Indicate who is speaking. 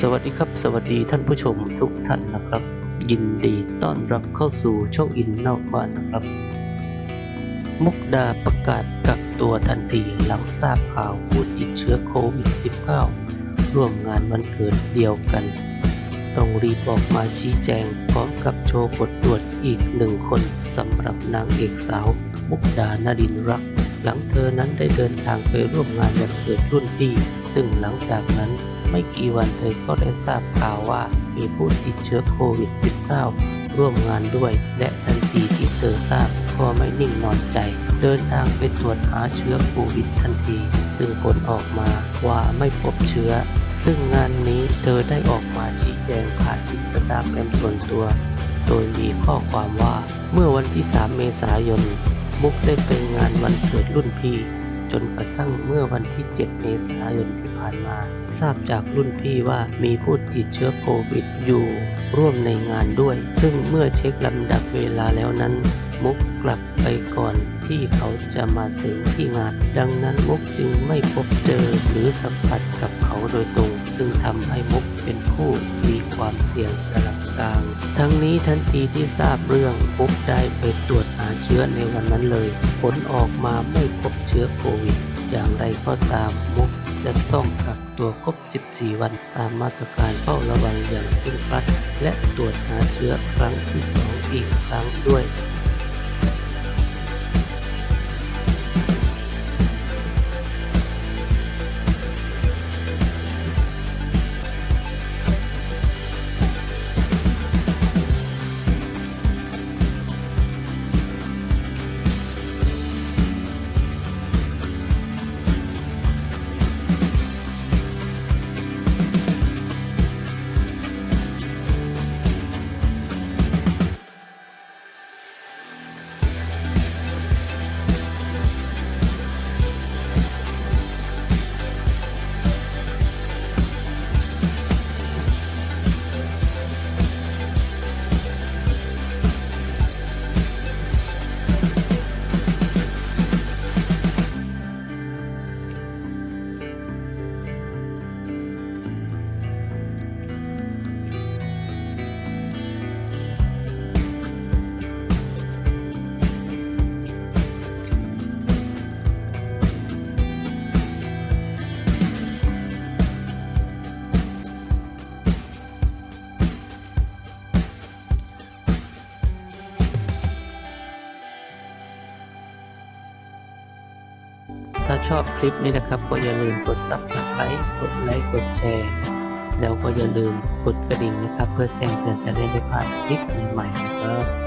Speaker 1: สวัสดีครับ สวัสดีท่านผู้ชมทุกท่านนะครับ ยินดีต้อนรับเข้าสู่โช่ออินนอกบ้านนะครับ มุกดาประกาศกักตัวทันทีหลังทราบข่าวผู้ติดเชื้อโควิด -19 ร่วมงานวันเกิดเดียวกัน ต้องรีบออกมาชี้แจงพร้อมกับโชว์บทตรวจอีกหนึ่งคนสำหรับนางเอกสาวมุกดานาดินรัก หลังเธอนั้นได้เดินทางไปร่วมงานวันเกิดรุ่นพี่ ซึ่งหลังจากนั้นไม่กี่วันเธอก็ได้ทราบข่าวว่ามีผู้ติดเชื้อโควิด -19 ร่วมงานด้วย และทันทีที่เธอทราบก็ไม่นิ่งนอนใจ เดินทางไปตรวจหาเชื้อโควิดทันที ซึ่งผลออกมาว่าไม่พบเชื้อ ซึ่งงานนี้เธอได้ออกมาชี้แจงผ่านอินสตาแกรมส่วนตัว โดยมีข้อความว่าเมื่อวันที่ 3 เมษายน มุกได้ไปงานวันเกิดรุ่นพี่ จนกระทั่งเมื่อวันที่ 7 เมษายนที่ผ่านมา ทราบจากรุ่นพี่ว่ามีผู้ติดเชื้อโควิดอยู่ร่วมในงานด้วย ซึ่งเมื่อเช็คลำดับเวลาแล้วนั้น มุกกลับไปก่อนที่เขาจะมาถึงที่งาน ดังนั้นมุกจึงไม่พบเจอหรือสัมผัสกับเขาโดยตรง ซึ่งทำให้มุกเป็นผู้มีความเสี่ยงระดับ ต่างทั้งนี้ทันทีที่ทราบเรื่องปุ๊บได้ไปตรวจหาเชื้อในวันนั้นเลย ผลออกมาไม่พบเชื้อโควิด อย่างไรก็ตามมุกจะต้องกักตัวครบ 14 วันตามมาตรการเฝ้าระวังอย่างเคร่งครัด และตรวจหาเชื้อครั้งที่ 2 อีกครั้งด้วย ถ้าชอบคลิปนี้นะครับ ก็อย่าลืมกด subscribe กดไลค์กดแชร์ แล้วก็อย่าลืมกดกระดิ่งนะครับ เพื่อแจ้งเตือนจะได้ไม่พลาดคลิปใหม่ๆนะครับ